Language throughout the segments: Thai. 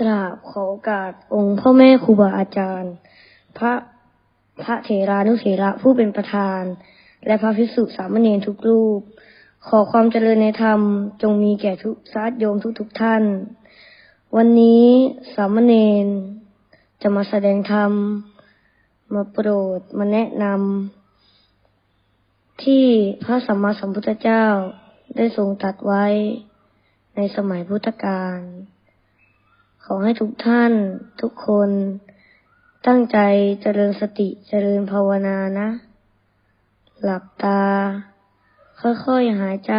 กราบขอโอกาสองค์พ่อแม่ครูบาอาจารย์ พระพระเถรานุเถระผู้เป็นประธาน และพระภิกษุสามเณรทุกรูป ขอความเจริญในธรรม จงมีแก่ทุกสาธโยมทุกๆทท่าน วันนี้สามเณรจะมาแสดงธรรม มาโปรดมาแนะนำที่พระสัมมาสัมพุทธเจ้าได้ทรงตัดไว้ในสมัยพุทธกาล ขอให้ทุกท่านทุกคน ตั้งใจเจริญสติเจริญภาวนานะ หลับตา ค่อยๆหายใจ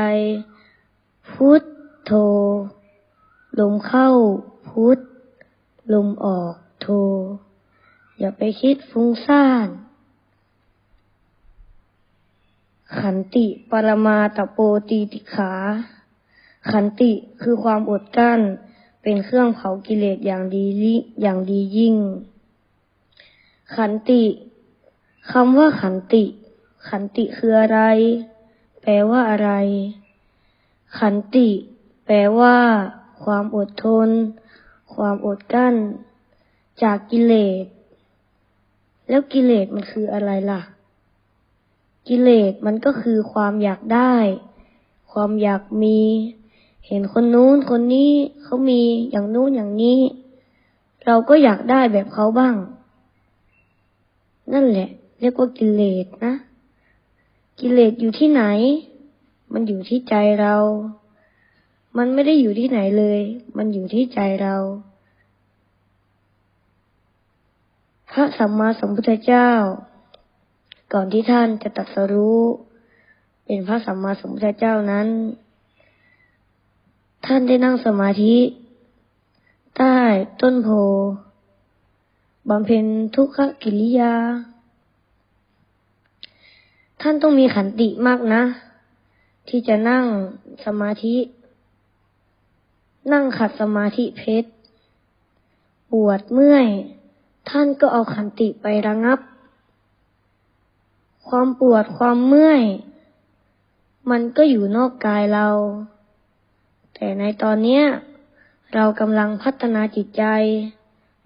พุทโธลมเข้าพุทลมออกโธอย่าไปคิดฟุ้งซ่าน ขันติปรมาตโปตีติขา ขันติคือความอดกั้น เป็นเครื่องเผากิเลสอย่างดีอย่างดียิ่ง ขันติคำว่าขันติ ขันติคืออะไร แปลว่าอะไร ขันติ แปลว่า ความอดทน ความอดกลั้น จากกิเลส แล้วกิเลสมันคืออะไรล่ะ กิเลสมันก็คือความอยากได้ ความอยากมี เห็นคนนู้นคนนี้เขามีอย่างนู้นอย่างนี้ เราก็อยากได้แบบเขาบ้าง นั่นแหละ เรียกว่ากิเลสนะ กิเลสอยู่ที่ไหน มันอยู่ที่ใจเรา มันไม่ได้อยู่ที่ไหนเลย มันอยู่ที่ใจเรา พระสัมมาสัมพุทธเจ้า ก่อนที่ท่านจะตรัสรู้ เป็นพระสัมมาสัมพุทธเจ้านั้น ท่านได้นั่งสมาธิ ใต้ต้นโพบำเพ็ญทุกขกิริยา ท่านต้องมีขันติมากนะ ที่จะนั่งสมาธิ นั่งขัดสมาธิเพชรปวดเมื่อย ท่านก็เอาขันติไประงับ ความปวดความเมื่อย มันก็อยู่นอกกายเรา แต่ในตอนเนี้ยเรากำลังพัฒนาจิตใจ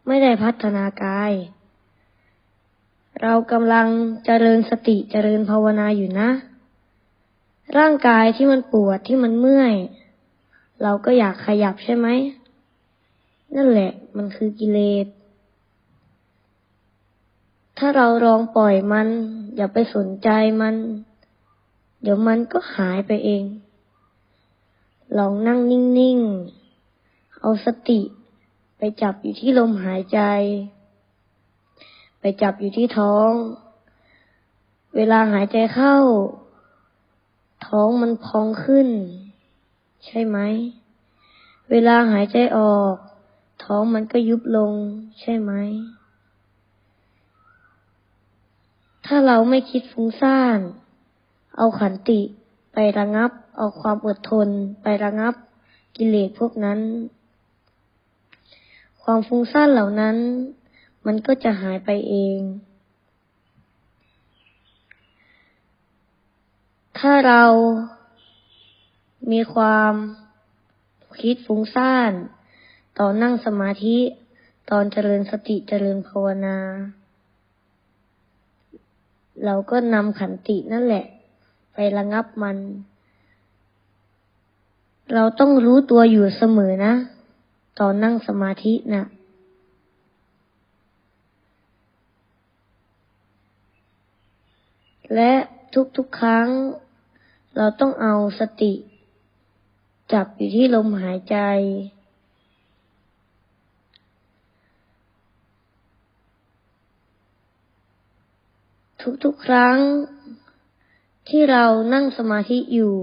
ไม่ได้พัฒนากาย เรากำลังเจริญสติเจริญภาวนาอยู่นะ ร่างกายที่มันปวดที่มันเมื่อย เราก็อยากขยับใช่ไหม นั่นแหละมันคือกิเลส ถ้าเราลองปล่อยมัน อย่าไปสนใจมัน เดี๋ยวมันก็หายไปเอง ลองนั่งนิ่งๆ เอาสติ ไปจับอยู่ที่ลมหายใจ ไปจับอยู่ที่ท้อง เวลาหายใจเข้า ท้องมันพองขึ้น ใช่ไหม เวลาหายใจออก ท้องมันก็ยุบลง ใช่ไหม ถ้าเราไม่คิดฟุ้งซ่าน เอาขันติ ประงับ เอาความอดทน ไประงับ กิเลสพวกนั้น ความฟุ้งซ่านเหล่านั้น มันก็จะหายไปเอง ถ้าเรามีความคิดฟุ้งซ่านตอนนั่งสมาธิ ตอนเจริญสติเจริญภาวนา เราก็นำขันตินั่นแหละ ไประงับมัน เราต้องรู้ตัวอยู่เสมอนะ ตอนนั่งสมาธินะ่ะและทุกๆครั้ง เราต้องเอาสติ จับอยู่ที่ลมหายใจ ทุกๆครั้ง ที่เรานั่งสมาธิอยู่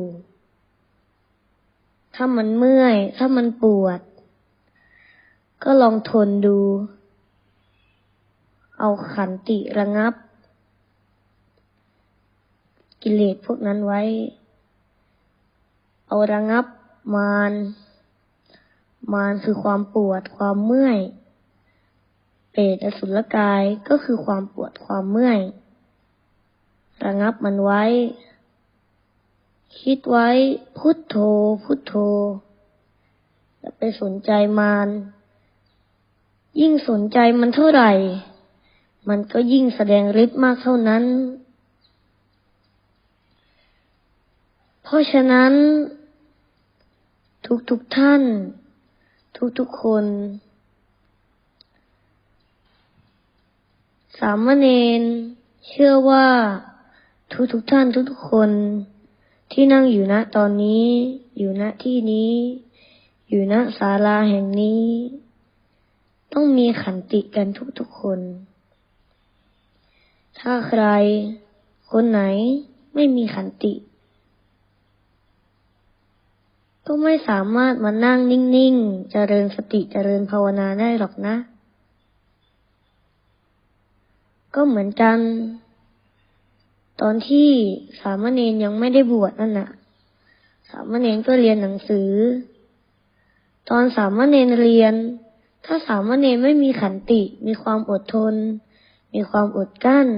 ถ้ามันเมื่อย ถ้ามันปวด ก็ลองทนดู เอาขันติระงับ กิเลสพวกนั้นไว้ เอาระงับมารมารคือความปวดความเมื่อย เปรตอสุรกายก็คือความปวดความเมื่อย ระงับมันไว้ คิดไว้พุทโธ พุทโธอย่าไปสนใจมารยิ่งสนใจมันเท่าไหร่ มันก็ยิ่งแสดงฤทธิ์มากเท่านั้น เพราะฉะนั้น ทุกๆทท่าน ทุกๆคนสามเณรเชื่อว่า ทุกๆทท่านทุกๆคนที่นั่งอยู่ณตอนนี้ อยู่ณที่นี้ อยู่ณศาลาแห่งนี้ ต้องมีขันติกันทุกๆคน ถ้าใคร คนไหนไม่มีขันติ ก็ไม่สามารถมานั่งนิ่งๆ เจริญสติเจริญภาวนาได้หรอกนะ ก็เหมือนกัน ตอนที่สามเณรยังไม่ได้บวชนั่นน่ะ สามเณรก็เรียนหนังสือ ตอนสามเณรเรียน ถ้าสามเณรไม่มีขันติ มีความอดทน มีความอดกั้น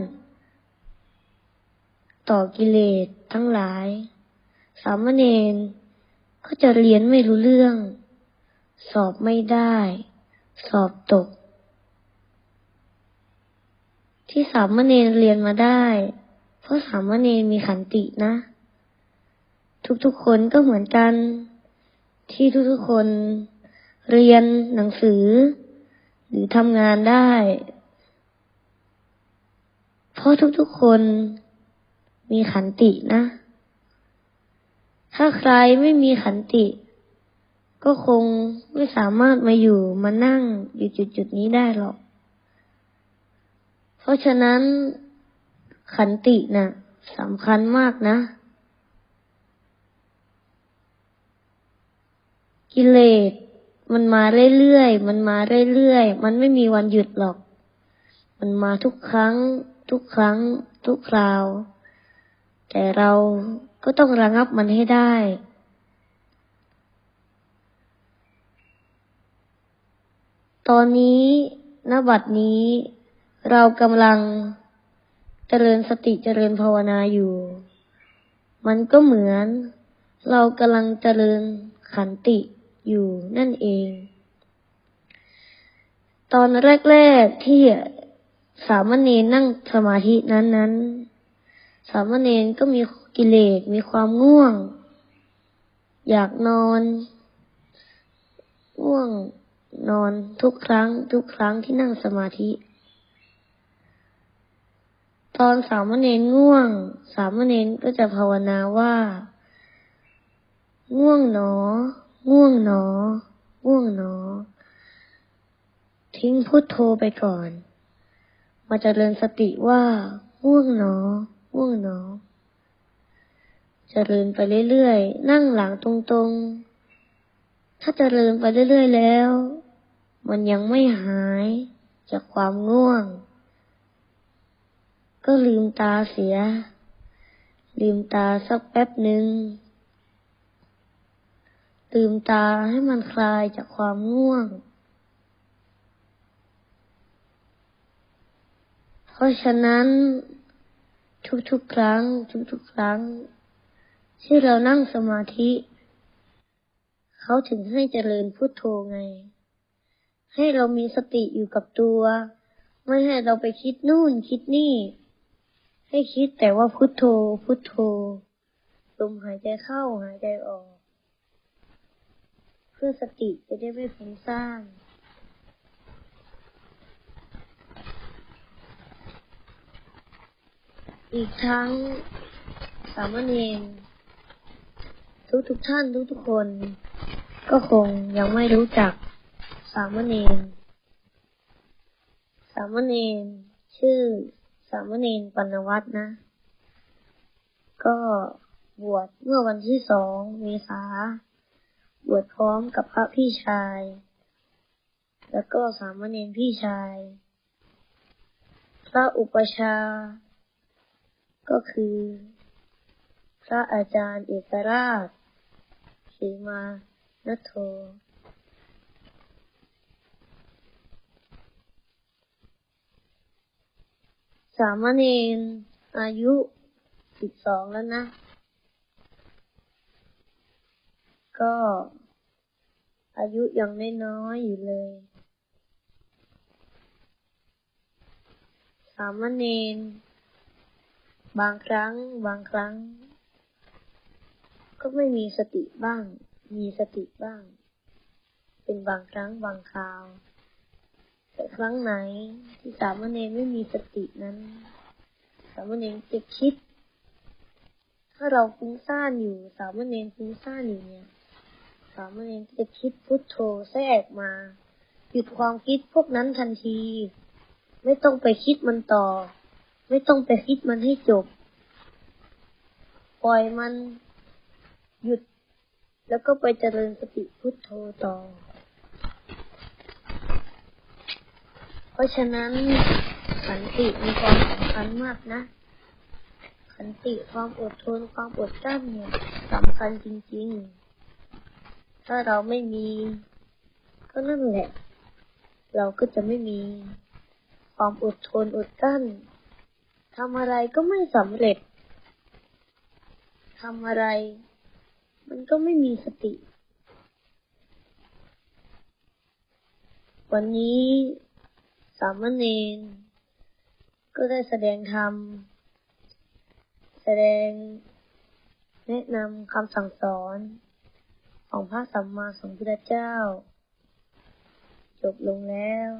ต่อกิเลสทั้งหลาย สามเณรก็จะเรียนไม่รู้เรื่อง สอบไม่ได้ สอบตก ที่สามเณรเรียนมาได้ ราะสามเณรมีขันตินะ ทุกๆคนก็เหมือนกัน ที่ทุกๆคนเรียนหนังสือ หรือทำงานได้ เพราะทุกๆคนมีขันตินะ ถ้าใครไม่มีขันติ ก็คงไม่สามารถมาอยู่มานั่งอยู่จุดๆนี้ได้หรอก เพราะฉะนั้น ขันตินะ่ะสำคัญมากนะ กิเลสมันมาเรื่อยๆ มันมาเรื่อยๆ มันไม่มีวันหยุดหรอก มันมาทุกครั้ง ทุกครั้ง ทุกคราว แต่เราก็ต้องระงับมันให้ได้ ตอนนี้ณบัดนี้ เรากำลัง เจริญสติเจริญภาวนาอยู่ มันก็เหมือน เรากำลังเจริญขันติอยู่นั่นเอง ตอนแรกๆที่สามเณรนั่งสมาธินั้นๆสามเณรก็มีกิเลสมีความง่วง อยากนอนง่วงนอนทุกครั้งทุกครั้งที่นั่งสมาธิ ตอนสามเณรง่วง สามเณรก็จะภาวนาว่า ง่วงหนอ ง่วงหนอ ง่วงหนอ ทิ้งพุทโธไปก่อน มาเจริญสติว่าง่วงหนอ ง่วงหนอจเจริญไปเรื่อยๆ นั่งหลังตรงๆ ถ้าจเจริญไปเรื่อยๆแล้ว มันยังไม่หายจากความง่วง ก็ลืมตาเสีย ลืมตาสักแป๊บหนึ่ง ลืมตาให้มันคลายจากความง่วง เพราะฉะนั้น ทุกๆครั้ง ทุกๆครั้ง ที่เรานั่งสมาธิ เขาถึงให้เจริญพุทโธไง ให้เรามีสติอยู่กับตัว ไม่ให้เราไปคิดนู่นคิดนี่ ให้คิดแต่ว่าพุทโธ พุทโธลมหายใจเข้าหายใจออก เพื่อสติจะได้ไม่ฟุ้งซ่านอีกทั้งสามเณรทุกทุกท่านทุกทุกคน ก็คงยังไม่รู้จักสามเณรสามเณรชื่อ สามเณรปัณวัฒนะ ก็บวชเมื่อวันที่สองเมษาบวชพร้อมกับพระพี่ชาย แล้วก็สามเณรพี่ชาย พระอุปชา ก็คือ พระอาจารย์เอกราชสีมานัทโท สามเณรอายุสิบสองแล้วนะ ก็ อายุยังไม่น้อยอยู่เลย สามเณรบางครั้ง บางครั้ง ก็ไม่มีสติบ้าง มีสติบ้าง เป็นบางครั้งบางคราว แต่ครั้งไหนที่สามเณรไม่มีสตินั้น สามเณรจะคิด ถ้าเราฟุ้งซ่านอยู่ สามเณรฟุ้งซ่านอยู่เนี่ย สามเณรจะคิดพุทโธแทรกมา หยุดความคิดพวกนั้นทันที ไม่ต้องไปคิดมันต่อ ไม่ต้องไปคิดมันให้จบ ปล่อยมันหยุด แล้วก็ไปเจริญสติพุทโธต่อ เพ ราะฉะนั้นขันติมีความสำคัญมากนะ ขันติความอดทนความอดกลั้นเนี่ยสำคัญจริง ๆ ถ้าเราไม่มี ก็นั่นแหละ เราก็จะไม่มีความอดทนอดกลั้นทำอะไรก็ไม่สำเร็จทำอะไร มันก็ไม่มีสติ วันนี้ สามเณรก็ได้แสดงธรรม แสดงแนะนำคำสั่งสอนของพระสัมมาสัมพุทธเจ้า จบลงแล้ว